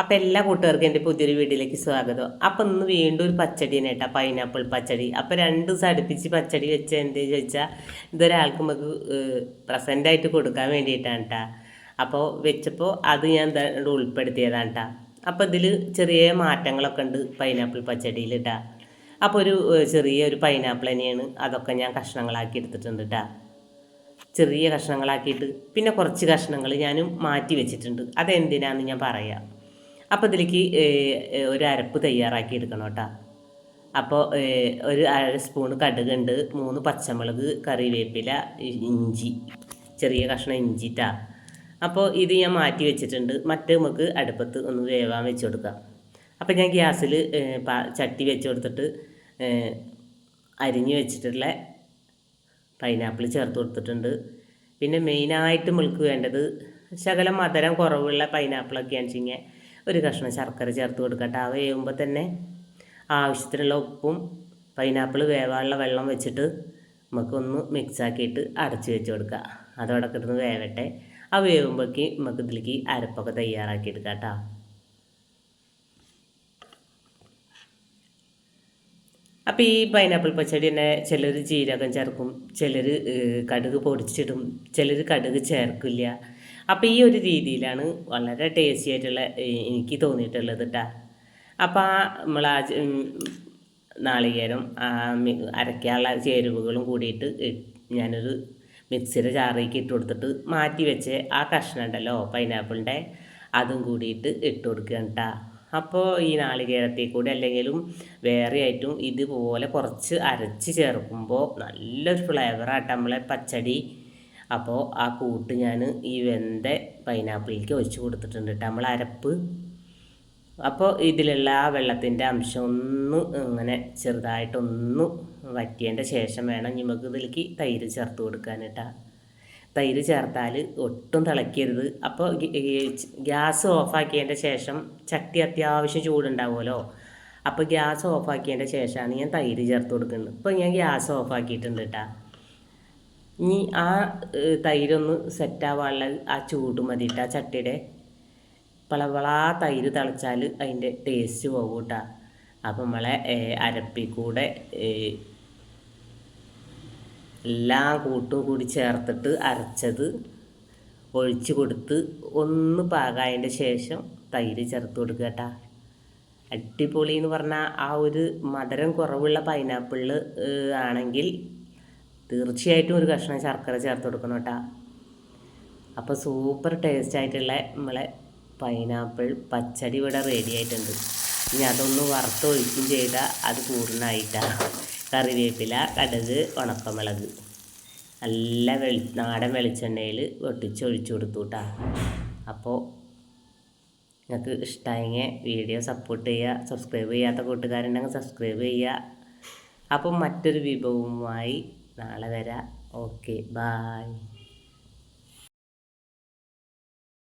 അപ്പം എല്ലാ കൂട്ടുകാർക്കും എന്റെ പുതിയൊരു വീഡിയോയിലേക്ക് സ്വാഗതം. അപ്പം ഇന്ന് വീണ്ടും ഒരു പച്ചടി തന്നെ കേട്ടോ പൈനാപ്പിൾ പച്ചടി. അപ്പം രണ്ട് ദിവസം അടുപ്പിച്ച് പച്ചടി വെച്ച എന്താ ചോദിച്ചാൽ ഇതൊരാൾക്ക് നമുക്ക് പ്രസന്റായിട്ട് കൊടുക്കാൻ വേണ്ടിയിട്ടാണ് കേട്ടോ അപ്പോൾ വെച്ചപ്പോൾ അത് ഞാൻ ഉൾപ്പെടുത്തിയതാണ് കേട്ടോ അപ്പോൾ ഇതിൽ ചെറിയ മാറ്റങ്ങളൊക്കെ ഉണ്ട് പൈനാപ്പിൾ പച്ചടിയിൽ കേട്ടോ അപ്പോൾ ഒരു ചെറിയ ഒരു പൈനാപ്പിൾ തന്നെയാണ് അതൊക്കെ ഞാൻ കഷ്ണങ്ങളാക്കി എടുത്തിട്ടുണ്ട് കേട്ടോ ചെറിയ കഷ്ണങ്ങളാക്കിയിട്ട് പിന്നെ കുറച്ച് കഷ്ണങ്ങൾ ഞാനും മാറ്റി വെച്ചിട്ടുണ്ട്. അതെന്തിനാന്ന് ഞാൻ പറയാം. അപ്പോൾ ഇതിലേക്ക് ഒരു അരപ്പ് തയ്യാറാക്കി എടുക്കണം കേട്ടോ. അപ്പോൾ ഒരു അര സ്പൂൺ കടുകുണ്ട് മൂന്ന് പച്ചമുളക് കറിവേപ്പില ഇഞ്ചി ചെറിയ കഷ്ണം ഇഞ്ചിട്ടാ അപ്പോൾ ഇത് ഞാൻ മാറ്റി വെച്ചിട്ടുണ്ട്. മറ്റേ നമുക്ക് അടുപ്പത്ത് ഒന്ന് വേവാൻ വെച്ച് കൊടുക്കാം. അപ്പോൾ ഞാൻ ഗ്യാസിൽ ചട്ടി വെച്ച് കൊടുത്തിട്ട് അരിഞ്ഞ് വെച്ചിട്ടുള്ള പൈനാപ്പിൾ ചേർത്ത് കൊടുത്തിട്ടുണ്ട്. പിന്നെ മെയിനായിട്ട് നമുക്ക് വേണ്ടത് ശകലം മധുരം കുറവുള്ള പൈനാപ്പിളൊക്കെയാണെന്ന് വെച്ച് കഴിഞ്ഞാൽ ഒരു കഷ്ണം ശർക്കര ചേർത്ത് കൊടുക്കട്ടെ. ആ വേവുമ്പോൾ തന്നെ ആവശ്യത്തിനുള്ള ഉപ്പും പൈനാപ്പിൾ വേവാനുള്ള വെള്ളം വെച്ചിട്ട് നമുക്കൊന്ന് മിക്സ് ആക്കിയിട്ട് അടച്ച് വെച്ച് കൊടുക്കുക അതോടെ കിടന്ന് വേവട്ടെ. ആ വേവുമ്പോഴേക്ക് നമുക്ക് ഇതിലേക്ക് അരപ്പൊക്കെ തയ്യാറാക്കി എടുക്കാം കേട്ടോ. അപ്പോൾ ഈ പൈനാപ്പിൾ പച്ചടി തന്നെ ചിലർ ജീരകം ചേർക്കും ചിലർ കടുക് പൊടിച്ചിടും ചിലർ കടുക് ചേർക്കില്ല. അപ്പോൾ ഈ ഒരു രീതിയിലാണ് വളരെ ടേസ്റ്റി ആയിട്ടുള്ള എനിക്ക് തോന്നിയിട്ടുള്ളത് കേട്ടോ അപ്പോൾ ആ നമ്മൾ ആ നാളികേരം അരയ്ക്കാനുള്ള ചേരുവകളും കൂടിയിട്ട് ഞാനൊരു മിക്സിയുടെ ചാറേക്ക് ഇട്ട് കൊടുത്തിട്ട് മാറ്റി വെച്ച് ആ കഷ്ണം ഉണ്ടല്ലോ പൈനാപ്പിളിന്റെ അതും കൂടിയിട്ട് ഇട്ട് കൊടുക്കുകയാണ് കേട്ടോ അപ്പോൾ ഈ നാളികേരത്തിൽ കൂടി അല്ലെങ്കിലും വേറെ ആയിട്ടും ഇതുപോലെ കുറച്ച് അരച്ച് ചേർക്കുമ്പോൾ നല്ലൊരു ഫ്ലേവറായിട്ട് നമ്മളെ പച്ചടി അപ്പോൾ ആ കൂട്ട് ഞാൻ ഈ വെന്ത പൈനാപ്പിളിലേക്ക് ഒഴിച്ച് കൊടുത്തിട്ടുണ്ട് കേട്ടോ നമ്മൾ അരപ്പ്. അപ്പോൾ ഇതിലുള്ള ആ വെള്ളത്തിന്റെ അംശം ഒന്ന് ഇങ്ങനെ ചെറുതായിട്ടൊന്ന് വറ്റിയതിന്റെ ശേഷം വേണം നമുക്ക് ഇതിലേക്ക് തൈര് ചേർത്ത് കൊടുക്കാൻ കേട്ടോ തൈര് ചേർത്താൽ ഒട്ടും തിളക്കരുത്. അപ്പോൾ ഗ്യാസ് ഓഫാക്കിയതിന്റെ ശേഷം ചട്ടി അത്യാവശ്യം ചൂടുണ്ടാവുമല്ലോ? അപ്പോൾ ഗ്യാസ് ഓഫാക്കിയതിന്റെ ശേഷമാണ് ഞാൻ തൈര് ചേർത്ത് കൊടുക്കുന്നത്. ഇപ്പോൾ ഞാൻ ഗ്യാസ് ഓഫാക്കിയിട്ടുണ്ട് കേട്ടോ ഇനി ആ തൈരൊന്ന് സെറ്റാവാനുള്ള ആ ചൂട് മതിയിട്ട് ആ ചട്ടിയുടെ. പളവളാ തൈര് തിളച്ചാൽ അതിന്റെ ടേസ്റ്റ് പോകും കേട്ടോ അപ്പം നമ്മളെ അരപ്പി കൂടെ എല്ലാ കൂട്ടും കൂടി ചേർത്തിട്ട് അരച്ചത് ഒഴിച്ചു കൊടുത്ത് ഒന്ന് പാകായതിന്റെ ശേഷം തൈര് ചേർത്ത് കൊടുക്കുക കേട്ടാ അടിപൊളി എന്ന് പറഞ്ഞാൽ ആ ഒരു മധുരം കുറവുള്ള പൈനാപ്പിളിൽ ആണെങ്കിൽ തീർച്ചയായിട്ടും ഒരു കഷ്ണം ശർക്കര ചേർത്ത് കൊടുക്കണം കേട്ടോ. അപ്പോൾ സൂപ്പർ ടേസ്റ്റ് ആയിട്ടുള്ള നമ്മളെ പൈനാപ്പിൾ പച്ചടി ഇവിടെ റെഡി ആയിട്ടുണ്ട്. ഇനി അതൊന്ന് വറുത്തൊഴിക്കും ചെയ്താൽ അത് പൂർണമായിട്ടാണ് കറിവേപ്പില കടുക് ഉണക്കമുളക്. നല്ല വെളി നാടൻ വെളിച്ചെണ്ണയിൽ വെട്ടിച്ചൊഴിച്ചു കൊടുത്തു കേട്ടോ. അപ്പോൾ നിങ്ങൾക്ക് ഇഷ്ടമായെങ്കിൽ വീഡിയോ സപ്പോർട്ട് ചെയ്യുക സബ്സ്ക്രൈബ് ചെയ്യാത്ത കൂട്ടുകാരുണ്ടെങ്കിൽ സബ്സ്ക്രൈബ് ചെയ്യുക. അപ്പം മറ്റൊരു വിഭവവുമായി നാളെ വരാം ഓക്കെ ബായ്